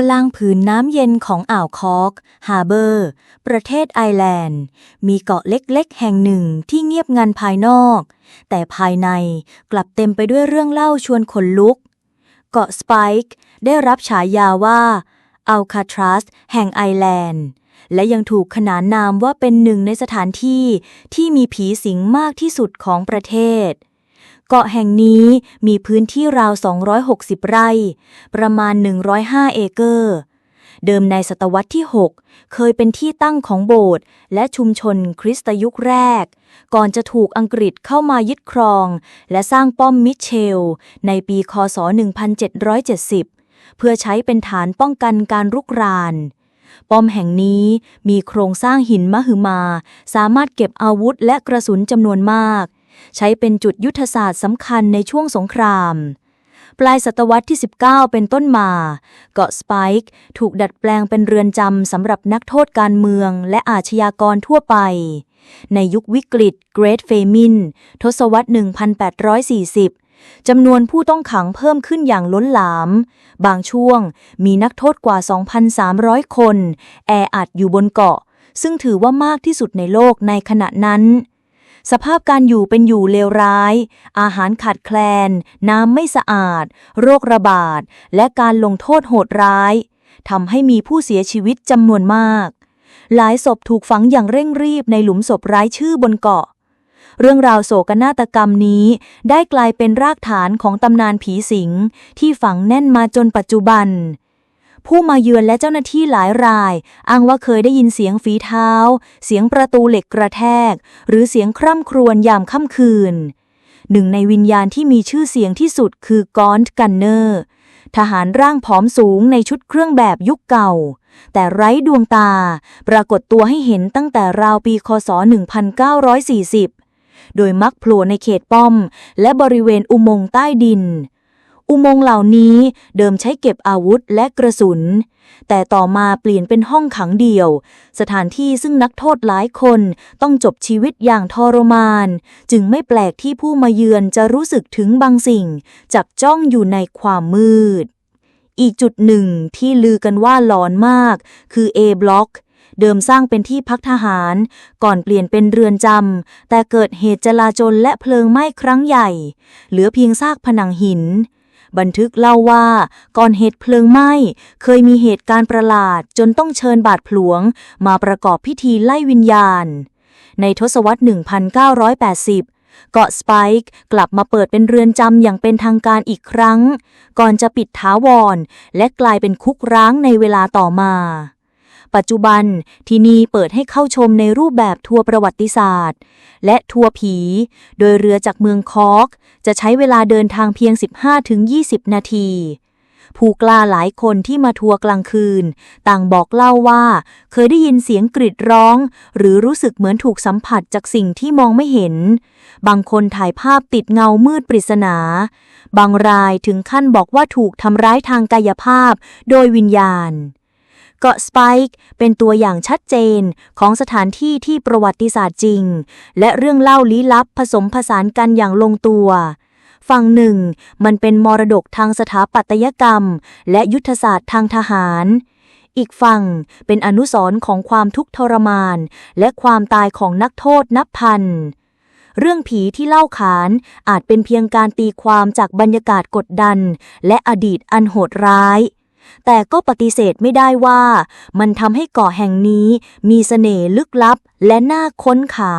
กลางผืนน้ำเย็นของอ่าวคอกฮาร์เบอร์ ประเทศไอร์แลนด์ มีเกาะเล็กๆ แห่งหนึ่งที่เงียบงันภายนอก แต่ภายในกลับเต็มไปด้วยเรื่องเล่าชวนขนลุก เกาะสไปค์ได้รับฉายาว่าอัลคาทรัสแห่งไอร์แลนด์ และยังถูกขนานนามว่าเป็นหนึ่งในสถานที่ที่มีผีสิงมากที่สุดของประเทศ เกาะแห่งนี้มีพื้นที่ราว 260 ไร่ ประมาณ 105 เอเกอร์ เดิมในศตวรรษที่ 6 เคยเป็นที่ตั้งของโบสถ์และชุมชนคริสตยุคแรก ก่อนจะถูกอังกฤษเข้ามายึดครอง และสร้างป้อมมิเชล ในปีคศ 1770 เพื่อใช้เป็นฐานป้องกันการรุกรานป้อมแห่งนี้มีโครงสร้างหินมหึมา สามารถเก็บอาวุธและกระสุนจำนวนมาก ใช้เป็นจุดยุทธศาสตร์สำคัญในช่วงสงคราม ปลายศตวรรษที่ 19 เป็นต้นมา เกาะสไปค์ถูกดัดแปลงเป็นเรือนจำสำหรับนักโทษการเมืองและอาชญากรทั่วไป ในยุควิกฤต Great Famine ทศวรรษ 1840จำนวนผู้ต้องขังเพิ่มขึ้นอย่างล้นหลาม บางช่วงมีนักโทษกว่า 2,300 คน แออัดอยู่บนเกาะ ซึ่งถือว่ามากที่สุดในโลกในขณะนั้น สภาพการอยู่เป็นอยู่เลวร้าย อาหารขาดแคลน น้ำไม่สะอาด โรคระบาด และการลงโทษโหดร้ายทำให้มีผู้เสียชีวิตจำนวนมาก หลายศพถูกฝังอย่างเร่งรีบในหลุมศพร้ายชื่อบนเกาะ เรื่องราวโศกนาฏกรรมนี้ได้กลายเป็นรากฐานของตำนานผีสิงที่ฝังแน่นมาจนปัจจุบัน ผู้มาเยือนและเจ้าหน้าที่หลายราย อ้างว่าเคยได้ยินเสียงฝีเท้า เสียงประตูเหล็กกระแทก หรือเสียงคร่ำครวญยามค่ำคืน หนึ่งในวิญญาณที่มีชื่อเสียงที่สุดคือกอนต์กันเนอร์ทหารร่างผอมสูงในชุดเครื่องแบบยุคเก่า แต่ไร้ดวงตา ปรากฏตัวให้เห็นตั้งแต่ราวปีคศ 1940 โดยมักโผล่ในเขตป้อม และบริเวณอุโมงค์ใต้ดิน อุโมงค์เหล่านี้เดิมใช้เก็บอาวุธและกระสุน แต่ต่อมาเปลี่ยนเป็นห้องขังเดี่ยว สถานที่ซึ่งนักโทษหลายคนต้องจบชีวิตอย่างทรมาน จึงไม่แปลกที่ผู้มาเยือนจะรู้สึกถึงบางสิ่ง จับจ้องอยู่ในความมืด อีกจุดหนึ่งที่ลือกันว่าหลอนมาก คือ A บล็อกเดิมสร้างเป็นที่พักทหาร ก่อนเปลี่ยนเป็นเรือนจำ แต่เกิดเหตุจลาจลและเพลิงไหม้ครั้งใหญ่ เหลือเพียงซากผนังหิน บันทึกเล่าว่า ก่อนเหตุเพลิงไหม้ เคยมีเหตุการณ์ประหลาดจนต้องเชิญบาดผลวง มาประกอบพิธีไล่วิญญาณ ในทศวรรษ 1980เกาะสไปค์กลับมาเปิดเป็นเรือนจำอย่างเป็นทางการอีกครั้ง ก่อนจะปิดท้าวร และกลายเป็นคุกร้างในเวลาต่อมา ปัจจุบันที่นี่เปิดให้เข้าชมในรูปแบบทัวร์ประวัติศาสตร์ และทัวร์ผี โดยเรือจากเมืองคอร์กจะใช้เวลาเดินทางเพียง 15-20 นาทีผู้กล้าหลายคนที่มาทัวร์กลางคืน ต่างบอกเล่าว่า เคยได้ยินเสียงกรีดร้อง หรือรู้สึกเหมือนถูกสัมผัสจากสิ่งที่มองไม่เห็น บางคนถ่ายภาพติดเงามืดปริศนา บางรายถึงขั้นบอกว่าถูกทำร้ายทางกายภาพ โดยวิญญาณ เกาะสไปค์เป็นตัวอย่างชัดเจนของสถานที่ที่ประวัติศาสตร์จริง และเรื่องเล่าลี้ลับผสมผสานกันอย่างลงตัวฝั่งหนึ่ง มันเป็นมรดกทางสถาปัตยกรรม และยุทธศาสตร์ทางทหาร อีกฝั่งเป็นอนุสรณ์ของความทุกข์ทรมาน และความตายของนักโทษนับพัน เรื่องผีที่เล่าขานอาจเป็นเพียงการตีความจากบรรยากาศกดดัน และอดีตอันโหดร้าย แต่ก็ปฏิเสธไม่ได้ว่ามันทำให้เกาะแห่งนี้มีเสน่ห์ลึกลับและน่าค้นหา